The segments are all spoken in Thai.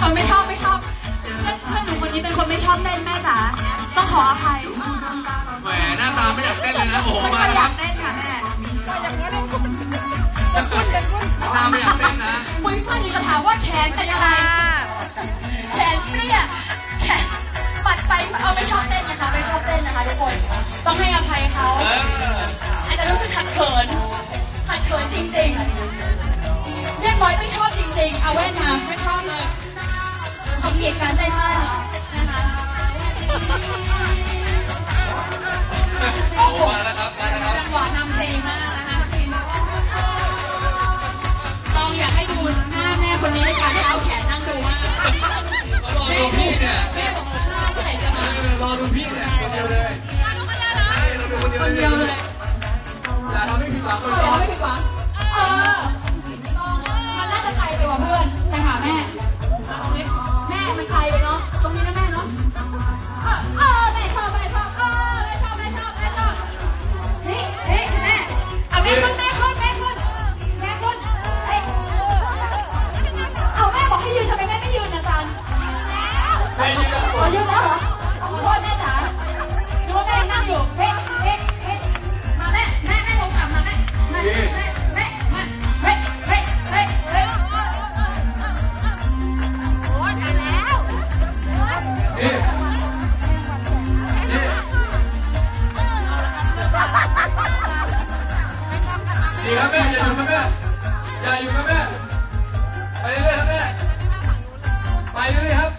คนไม่ชอบไม่ชอบเพื่อนเพื่อนหนูคนนี้เป็นคนไม่ชอบเต้นแม่จ๋าต้องขออภัยแหมหน้าตาไม่อยากเต้นเลยนะโอ้โหไม่มาค่อยแล้วอคยารับกเต้นค่ะแม่หน้าตาไม่อยากเต้นนะปุ้ยเพื่อนหนูจะถามว่าแขนเป็นอะไร แขนเปรี้ยแขนปัดไปเอาไม่ชอบเต้นนะคะ ไม่ชอบเต้นนะคะทุกคน ต้องให้อภัยเขา เอออาจจะรู้สึกขัดเขินขัดเขินจริงๆ เรียบร้อยไม่ชอบจริงๆ เอาแว่นมาไม่ชอบเลยเขาเกลียดการเต้นมากนะคะโอ้โหมาแล้วครับมาแล้วครับจังหวะนำเพลงมากนะคะลองอยากให้ดูหน้าแม่คนนี้ในการที่เอาแขนนั่งดูมากรอดูพี่เนี่ยแม่บอกว่าเมื่อไหร่จะมาเออรอดูพี่เนี่ยคนเดียวเลยใช่เราดูคนเดียวคนเดียวเลยอย่าเราไม่ผิดหวังคนเอเดียวอไม่ผิดหวัง อยู่ครับแม่อย่าอยู่ครับแม่อย่าอยู่ครับแม่ไปเรื่อยครับแม่ไปเรื่อยครับ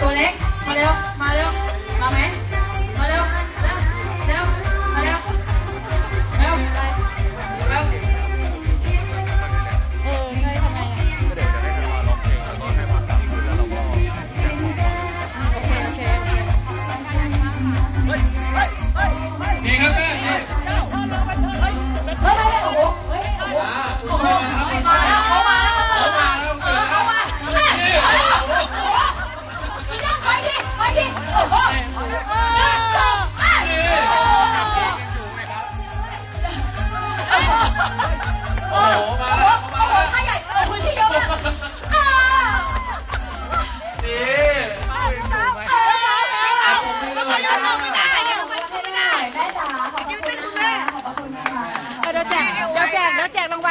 ตัวเล็ก มาเร็ว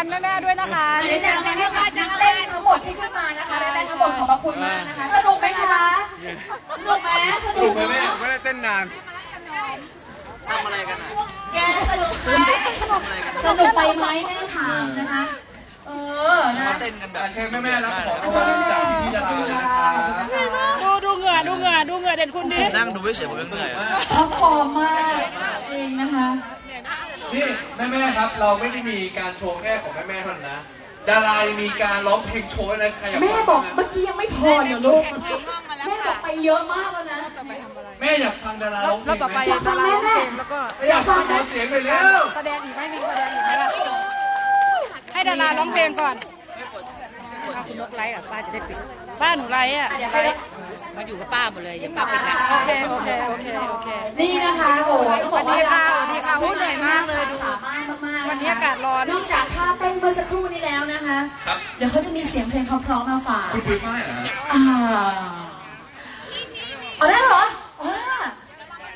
แจกรางวัลแม่ๆด้วยนะคะเดี๋ยวจะทำให้ว่าจะเล่นทั้งหมดที่ขึ้นมานะคะได้ทั้งหมดขอบคุณมากนะคะ สนุกไหมคะสนุกไหมสถูนุกกไหมไหมแม่ไม่ได้เต้นนานแกสนุกไหมสนุกไปไหมแม่ถามนะคะเออนะเต้นกันแบอ่าบเชิญแม่ๆรับของรางวัลจากพี่ดาราเลยนะครับดูดูเหงื่อดูเหงื่อดูเหงื่อเด่นคุณดินั่งดูเฉยๆผมยังเหนื่อยอะท็อปฟอร์มมากจริงนะคะ นี่แม่ๆครับ เราไม่ได้มีการโชว์แค่ของแม่ๆเท่านั้นนะดารายังมีการร้องเพลงโชว์นะใครอยากแม่ฟังบอกนะเมื่อกี้ยังไม่พอเดี๋ยวลูกแม่บอกไปเยอะมากแล้วนะแม่อยากฟังดาราร้องเพลแล้วงต่อไปไหมดาราร้องเพลงแล้วก็อยากฟังขอเสียงหน่อยเร็วแสดงอีกไหมมีแสดงอีกไหมล่ะลาร้องเพลงก่อนป้าคุณนกไลฟ์อะป้าจะได้ปิดป้าหนูไลฟ์อะเดี๋ยวไป มาอยู่กับป้าหมดเลยอย่าป้าปิดละโอเคโอเคโอเคโอเค นี่นะคะโอ้ยต้องบอกว่าสวัสดีค่ะสวัสดีค่ะโอ้เหนื่อยมากเลยดูสามารถมากๆะคะวันนี้อากาศร้อน นอกจากท่าเต้นเมื่อสักครู่นี้แล้วนะคะ ครับ เดี๋ยวเขาจะมีเสียงเพลงเพราะๆมาฝากคุณปุ้ยฝ้ายเหรอฮะอ่าเอาได้เหรออ่า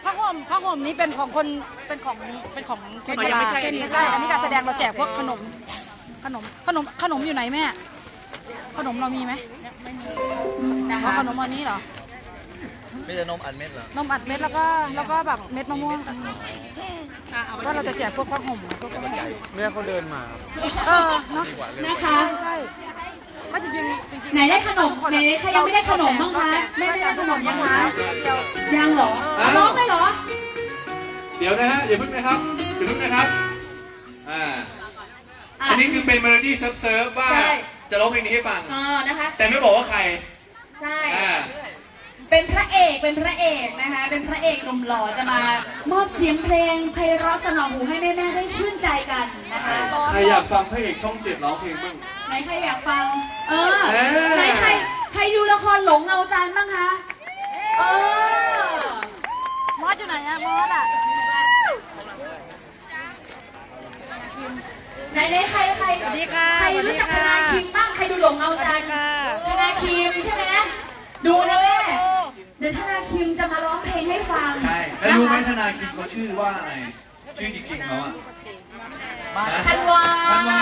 ผ้าห่มผ้าห่มนี้เป็นของคนเป็นของเป็นของคนชราไม่ใช่ อันนี้การแสดงเราแจกพวกขนม ขนมขนมขนมอยู่ไหนแม่ ขนมเรามีไหม นะเอาคะขนมอันนี้เหรอ ไม่จะนมอัดเม็ดเหรอ นมอัดเม็ดแล้วก็แล้วก็แบบเม็ดมะม่วงก็เราจะแจกพวกผ้าห่มพวกผ้าห่มแม่เขาเดินมาเออเนาะนะคะ ใช่ใช่ก็จริงๆจริงๆไหนได้ขนมไหนใครยังไม่ได้ขนมบ้างคะไม่ได้ขนมยังคะยังเหรอเอาร้องได้เหรอ เดี๋ยวนะฮะอย่าเพิ่งนะครับอย่าเพิ่งนะครับอ่าอะอันนี้คือเป็นเมโลดี้เซิร์ฟเซิร์ฟว่าใช่ จะร้องเพลงนี้ให้ฟัง เออนะคะ แต่ไม่บอกว่าใคร ใช่ อ่า เป็นพระเอกเป็นพระเอกนะคะ เป็นพระเอกหนุ่มหล่อจะมามอบเสียงเพลงไพเราะสนอหูให้แม่ๆได้ชื่นใจกันนะคะใครอยากฟังพระเอกช่องเจ็ดร้องเพลงบ้าง ไหนใครอยากฟัง เออเออ ไหนใครใครดูละครหลงเงาจันทร์บ้างคะเออมอสอยู่ไหนอะมอสอะไหนไหนใครใครสวัสดีค่ะใครสวัสรู้ดีจักธค่ะ นาคิมบ้างใครดูหลงเงาสวัสจัดีนทร์ค่ะธนาคิมใช่ไหม ดูนะแม่ เดี๋ยวธนาคิมจะมาร้องเพลงให้ฟังใช่แล้วรู้ไหมธนาคิมเขาชื่อว่าอะไร ชื่อจริงๆเขาอะฮะธันวาธันวา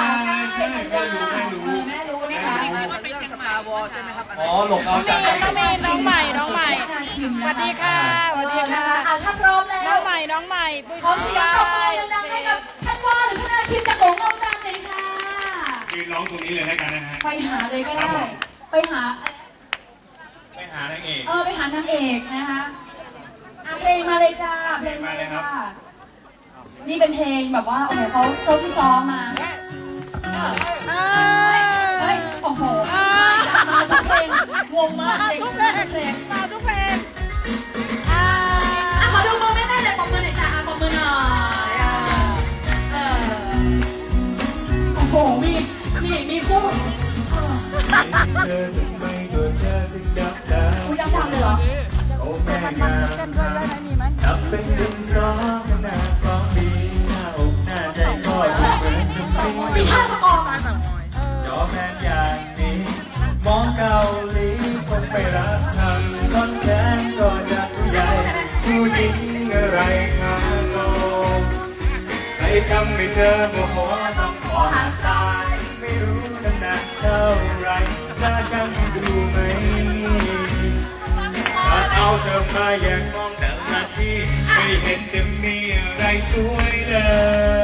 ใช่ไม่รู้ไม่รู้เออแม่รู้นะคะเป็นสตาร์วอลใช่ไหมครับอ๋อหลงเอาจังน้องเมย์น้องใหม่น้องใหม่ธนาคิมสวัสดีค่ะสวัสดีค่ะอะถ้าพร้อมแล้น้อวงใหม่น้องใหม่ปุ้ยขอเสียงปรบมือดังๆให้กับท่านวอหรือธนาคิมจากหลงเงาจันทร์หน่อยค่ะยืนร้องตรงนี้เลยแล้วกันนะฮะไปหาเลยก็ได้ไปหาไปหานางเอกเออไปหานางเอกนะคะอะเพลงมาเลยจ้าเพลงมาเลยค่ะนี่เป็นเพลงแบบว่าโอ้โหเขาเซิร์ฟที่ซ้อมมาอ่าเฮ้ยโอ้โหอ่ามาทุกเพลงงงมากมาเพลงทุกเพลงเพลงมาทุกเพลงอ่าอะขอดูมือแม่ๆหน่อยปมมือหน่อยจ้าอะปมมือหน่อยอะเออโอ้โหมีมีมีคู่เออเธอทำไมตัวเธอถึงดับด โอ้แม่มันงานมเต้นด้วยได้ไหมมีไหมนับเป็นหนึ่งสองขนาดสองดีหน้าอกหน้าใจก็ดูเหมือนจะไม่มีท่าประกอบอะจอแมนอย่างนี้ มองเกาหลีคงไม่รักทำคนแค้นก็จะใหญ่ผู้หญิงอะไรขาโลใครทำให้เธอโมโหต้องขอหาตาย ไม่รู้น้ำหนักเท่าไรน่าช่า เอาเธอมาแยกมองแต่ละที่ไม่เห็นจะมีอะไรสวยเลย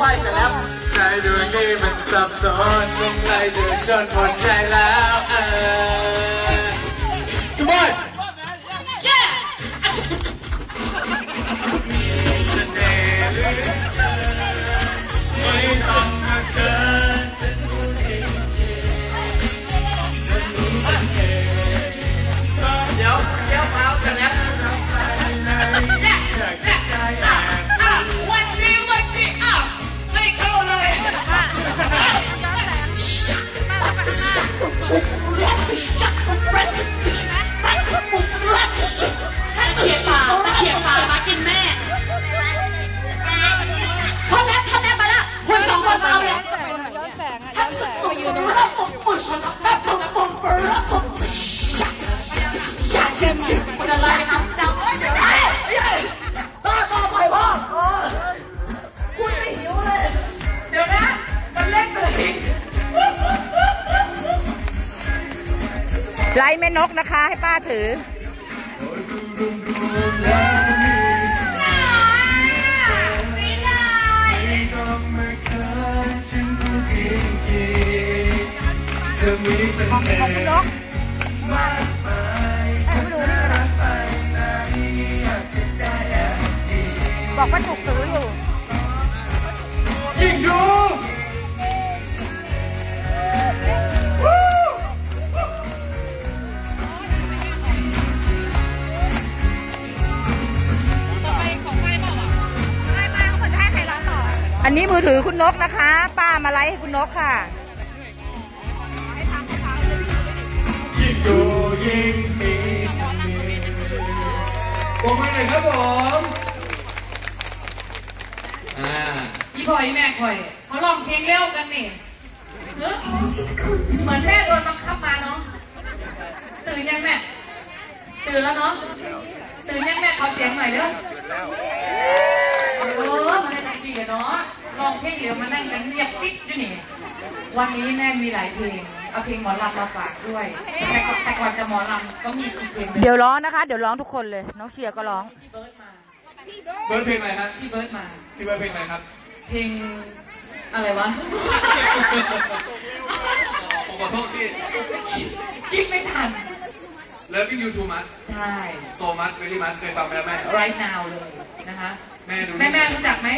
เดี๋ยวพี่ฝ้ายจะแล้วใจดวงนี้มันสับสนลงไหลเดือดจนหมดใจแล้วเออ นกนะคะให้ป้าถือ ของน่ของคุณนกเอ้ยไม่รู้นี่ก็ได้บอกว่าถูกถือ นนี้มือถือคุณนกนะคะ ป้ามาไลฟ์ให้คุณนกค่ะ ยิ่งอยู่ยิ่งมีเสน่ห์ผมมาหน่อยครับผมอ่าพี่พลอยแม่คอยมาลองเพลงเร็วกันนี่เนอะเหมือนแม่โดนบังคับมาเนาะตื่นยังแม่ตื่นแล้วเนาะตื่นยังแม่ขอเสียงหน่อยเด้อเออมาได้ดีกันเนาะ ลองเพลงเดียวมานั่งกันเงียบปิ๊กอยู่นี่วันนี้แม่มีหลายเพลงเอาเพลงหมอลำมาฝากด้วยแต่ก่อนแต่ก่อนจะหมอลำก็มีอีกเพลงหนึงเดี๋ยวร้องนะคะ เดี๋ยวร้องทุกคนเลย น้องเชียร์ก็ร้องพี่เบิร์ดมาเบิร์ดเพลงอะไรฮะพี่เบิร์ดมา พี่เบิร์ดเพลงอะไรครับเพลงอะไรวะ ผมขอโทษพี่คิดไม่ทัน Loving You Too Much ใช่ So Much Very Much เคยฟังไหมครับแม่ right now เลยนะคะ แม่ดูแม่แม่รู้จักไหม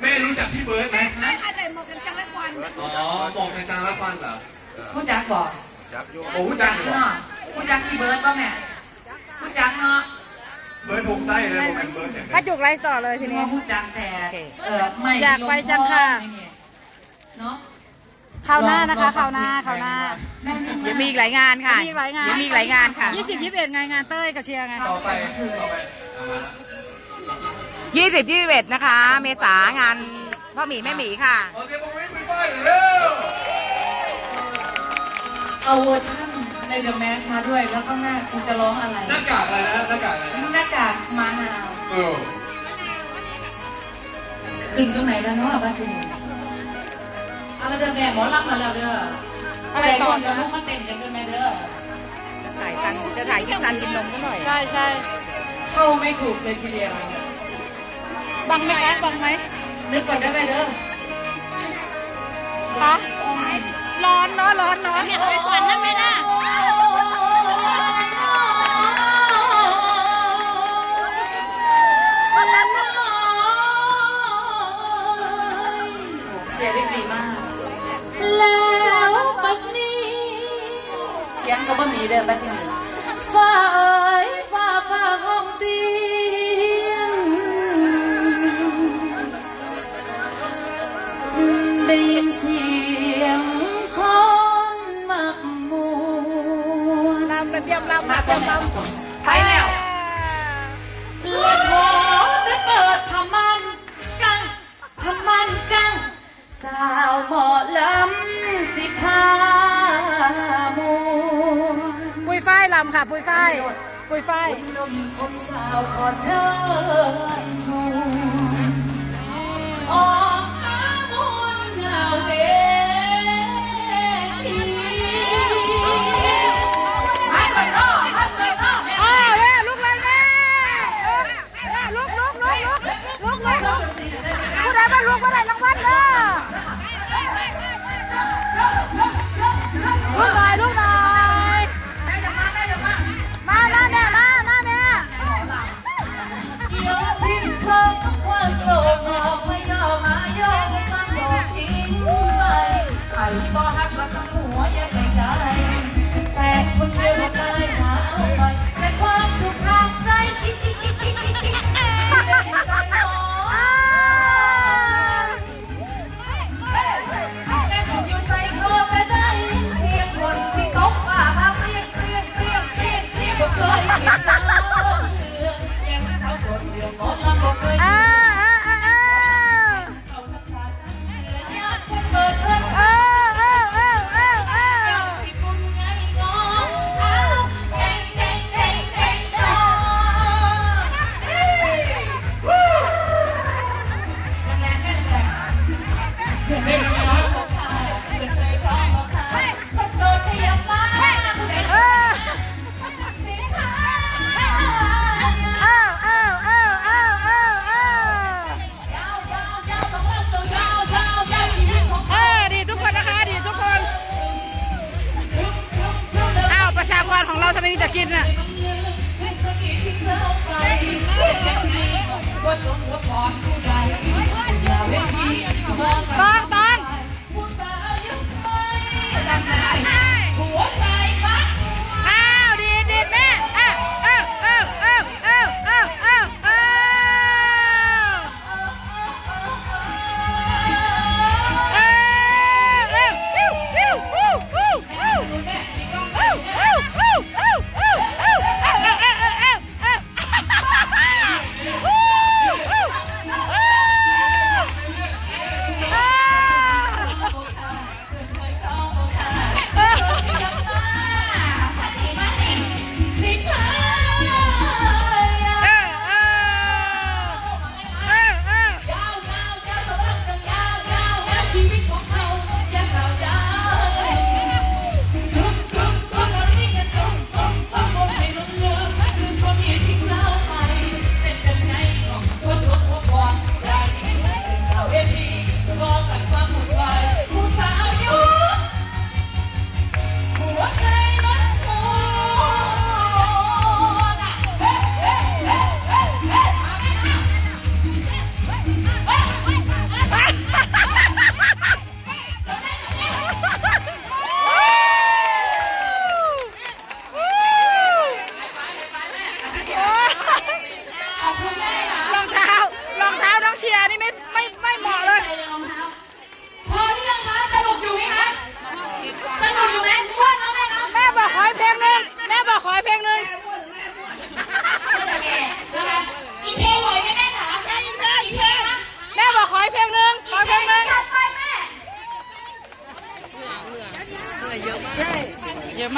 แม่รู้จักพี่เบิร์ดไหมไม่ใครแต่หมวกกันจังและควันอ๋อบอกในจางละฟันเหรอรู้จักบอกโอ้รู้จักเหรอเนาะรู้จักพี่เบิร์ดป่ะแม่รู้จักเนาะเบิร์ดผมไส้เลยผมเป็นเบิร์ดอย่างป้านี้จุกไลฟ์ต่อเลยทีที่นี้ว่ารู้จักแต่โอเคเออไม่อยากไปจังค่ะเนาะคราวหน้านะคะคราวหน้าคราวหน้าแม่นึกเดี๋ยวมีอีกหลายงานค่ะมีอีกหลายงานเดี๋ยวมีอีกหลายงานค่ะยี่สิบยี่สิบเอ็ดไงงานเต้ยกับเชียร์ไงต่อไปต่อไปเอามาละ ยี่สิบยี่สิบเอ็ดนะคะ เมษางานพ่อหมีแม่หมีค่ะขอเสียงปรบมือให้คุณฝ้ายหน่อยเร็วเอาเวอร์ชันในเดอะแมสมาด้วยแล้วก็แม่คุณจะร้องอะไรหน้ากากอะไรนะหน้ากากอะไรนะหน้ากากมานาวเออถึงตรงไหนแล้วเนาะบ้านคุณเอาละเด้อแม่หมอรับมาแล้วเด้ออะไรต่อจะลูกมาเต้นกันด้วยแม่เด้อถ่ายซันจะถ่ายที่ซันกินนมก็หน่อย ใช่ใช่เข้าไม่ถูกเลยทีเดียว บังไหมคะบังไหมนึกก่อนได้ไหมเด้อคะร้อนเนาะร้อนเนาะเนี่ยไปฝันนั่นไหมล่ะ ไม่มีจะกินน่ะป้า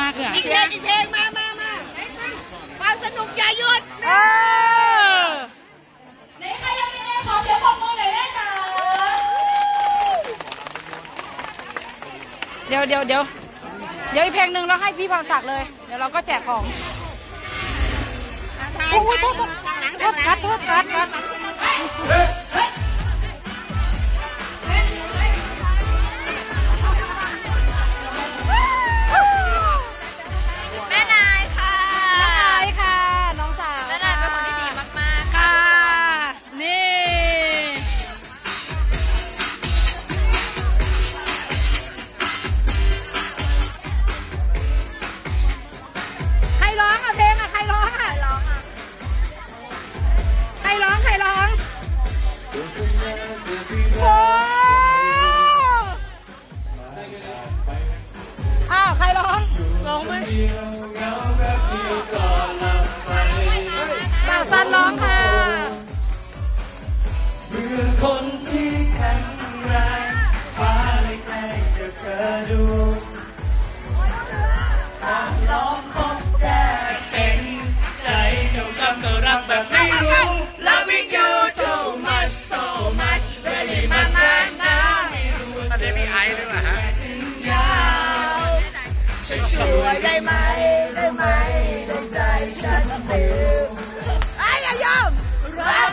ากเลยอีกเพลงอีกเพลงมามามาความสนุกอย่าหยุดเไยุดเดี๋ยวเดี๋ยวเดี๋ยวเดี๋ยวอีกเพลงหนึ่งเราให้พี่พรศักเลย เดี๋ยวเราก็แจกของโอ้ยโทษโทษโทษคัดโทษคัดคัด กก็รักแบบไม่รู้ Loving you so much so much really มากมากนะไม่รู้ว่าจะไปถึงยาฮช่วยช่วยได้ไหมได้ไหมในใจฉันเดียวไอ้ยยอมรัก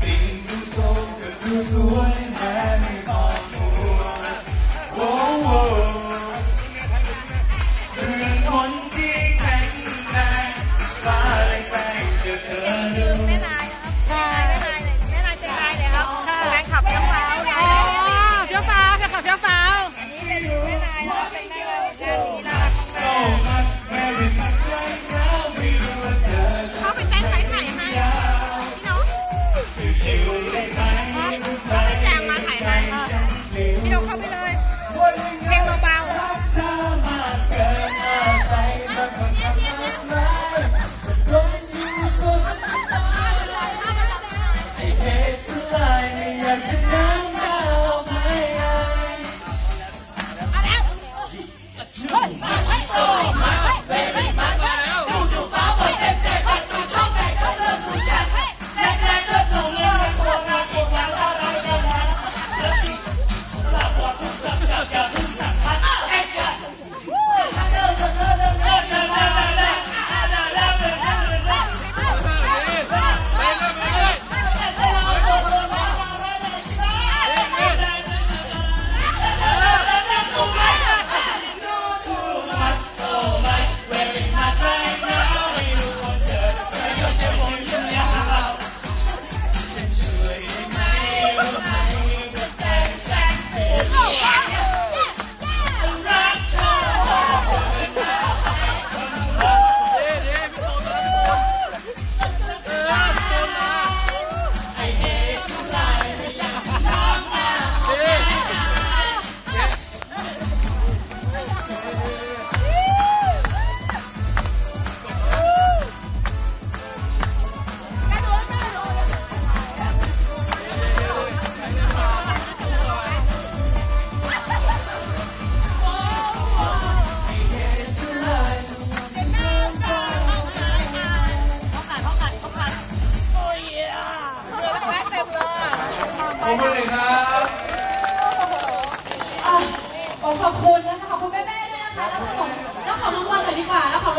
Sing to talk, do the way,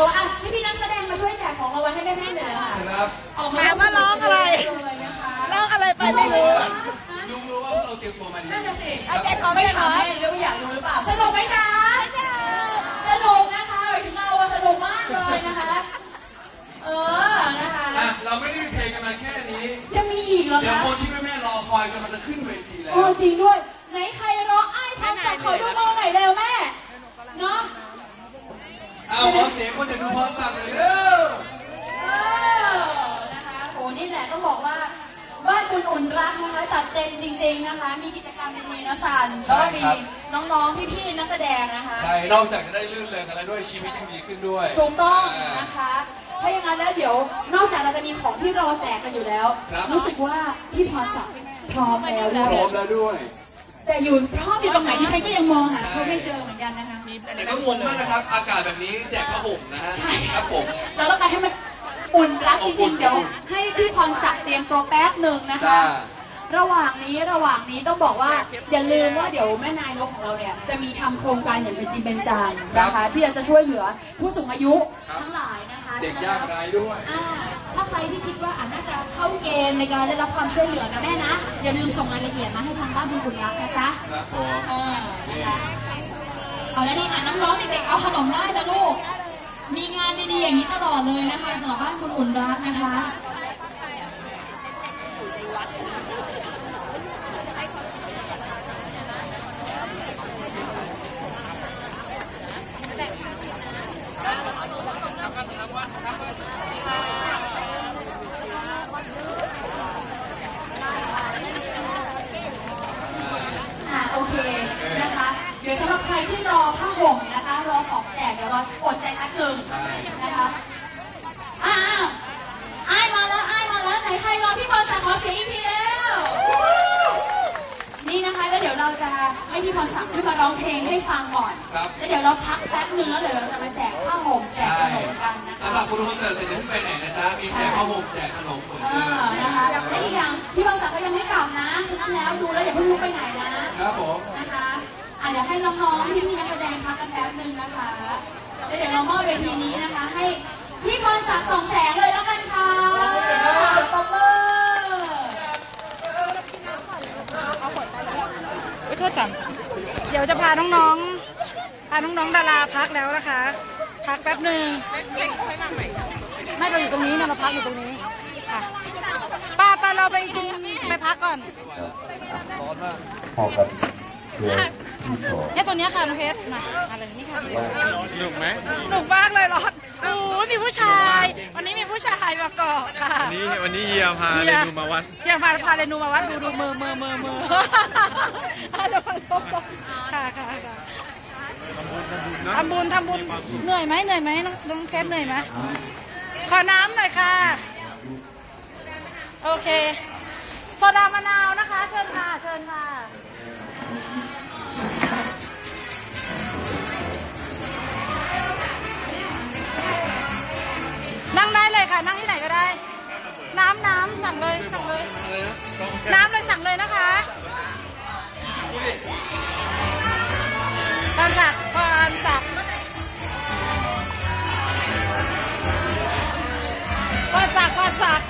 กว่าแล้วของรางวัลอะพี่พี่ๆนักแสดงมาช่วยแจกของรางวัลให้แม่ๆหน่อยเลยค่ะครับออกมาถามว่าร้องอะไร เลยนะคะร้องอะไรไปไม่รู้ดูรู้ว่าเราเตรียมตัวมาดีนั่นน่ะสิเอาแจกของไม่ไม่ถาถามมแม่หรือว่าอยากรู้หรือเปล่าสนุกไหมจ๊ะสนุกนะคะหมายถึงเราอะสนุกมากเลยนะคะ เออนะคะอะเราไม่ได้มีเพลงกันมาแค่นี้ ยังมีอีกเหรอเดี๋ยวคะคนที่แม่ๆรอคอยกำลังจะขึ้นเวทีแล้ว โอ้จริงด้วย ไหนใครร้องไอ้พันสักขอดูมือหน่อยเร็วแม่ เนาะ เอาขอเสียงคนจะดูพร้อมกันเลยเร็วเออนะคะโหนี่แหละต้องบอกว่า บ้านคุณอุ่นรักนะคะจัดเต็มจริง ๆนะคะ มีกิจกรรมดีๆนะสันแล้วก็มีน้องๆพี่ๆนักแสดงนะคะใช่นอกจากจะได้ลื่นเริงกันแล้วด้วยชีวิตยังดีขึ้นด้วยถูกต้องนะคะถ้าอย่างนั้นแล้วเดี๋ยวนอกจากเราจะมีของที่รอแจกกันอยู่แล้วครับรู้สึกว่าพี่พรศักดิ์พร้อมแล้วด้พร้อวมยแล้วด้วย แต่อยู่ชอบอยู่ตรงไหนที่ฉันก็ยังมองหาเขาไม่เจอเหมือนกันนะคะ แต่ก็งงมากนะครับ อากาศแบบนี้แจกผ้าห่มนะฮะใช่ ครับผม เราต้องการให้มันอุ่นรักจอบอุ่ริงนๆเดี๋ยวให้พี่พรศักดิ์เตรียมตัวแป๊บหนึ่งนะคะ จ้า ระหว่างนี้ระหว่างนี้ต้องบอกว่าอย่าลืมว่าเดี๋ยวแม่นายนกของเราเนี่ยจะมีทำโครงการอย่างเป็นจริงเป็นจังนะคะ ที่จะช่วยเหลือผู้สูงอายุทั้งหลายนะคะเด็กยากไร้ด้วย อ่า ถ้าใครที่คิดว่าอาน่าจะเข้าเกณฑ์ในการได้รับความช่วยเหลือนะแม่นะ อย่าลืมส่งรายละเอียดมาให้ทางบ้านคุณคุณรักนะจ๊ะครับผมเออนะคะเอาแล้วนี่อะน้องๆเด็กๆเอาขนมได้จ้ะลูก มีงานดีๆอย่างนี้ตลอดเลยนะคะสำหรับบ้านคุณอุ่นรักนะคะ อ่าโอเคนะคะ เดี๋ยวสำหรับใครที่รอผ้าห่มนะคะ รอของแจกเดี๋ยวเราอดใจพักหนึ่งนะคะอ้าวอ้ายมาแล้วอ้ายมาแล้วไหนใครรอพี่พรศักดิ์ขอเสียงอีกทีแล้ว นี่นะคะแล้วเดี๋ยวเราจะให้พี่พรศักดิ์ขึ้นมาร้องเพลงให้ฟังก่อน ครับ แล้วเดี๋ยวเราพักแป๊บหนึ่งแล้วเดี๋ยวเราจะมาแจกผ้าห่มแจกข ใช่ นมกันนะคะ สำหรับคุณคอนเสิร์ตเสร็จเดี๋ยวไปไหนนะจ๊ะ มีแจกผ้าห่มแจกขนมเหมือน เอ เดิม อนะคะและอีกอย่างพี่พรศักดิ์ก็ยังไม่กลับนะฉะนั้นแล้วดูแล้วอย่าเพิ่งลุกไปไหนนะ ครับผม นะคะอะเดี๋ยว ให้น้องๆพี่ๆนักแสดงพักกันแป๊บนึงนะคะแล้วเดี๋ยวเรามอบเวทีนี้นะคะ ให้พี่พรศักดิ์ส่องแสงเลยแล้วกันค่ะปรบมืออุ๊ยโทษจังเดี๋ยวจะพาน้องๆพาน้องๆดาราพักแล้วนะคะ พักแป๊บหนึ่งไม่เราอยู่ตรงนี้เนี่ยเราพักอยู่ตรงนี้ค่ะป้าป้าเราไปกินไปพักก่อนพอกันเพื่อที่สอง เนี่ยตัวเนี้ยค่ะน้องเพชรมามาเลยนี่ค่ะหนุกไหมหนุกมากเลยร้อนโอ้ยมีผู้ชาย วันนี้มีผู้ชายมาเกาะค่ะ วันนี้วันนี้เฮียพาเฮีเลยยดูมาวัดเฮียพาพาเรนูมาวัดดูดูมือมือมือมืออาจจะพันตกค่ะค่ะค่ะทำบุญทำบุญเหนื่อยไหมเหนื่อยไหมน้องน้องเพชรเหนื่อยไหมขอน้ำหน่อยค่ะ โอเคโซดามะนาวนะคะ เชิญค่ะเชิญค่ะ ค่ะนั่งที่ไหนก็ได้ น้ำน้ำสั่งเลยสั่งเลย น้ำเลยสั่งเลยนะคะพรศักดิ์พรศักดิ์พรศักดิ์พรศักดิ์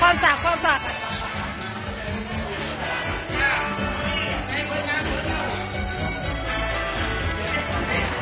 พรศักดิ์พรศักดิ์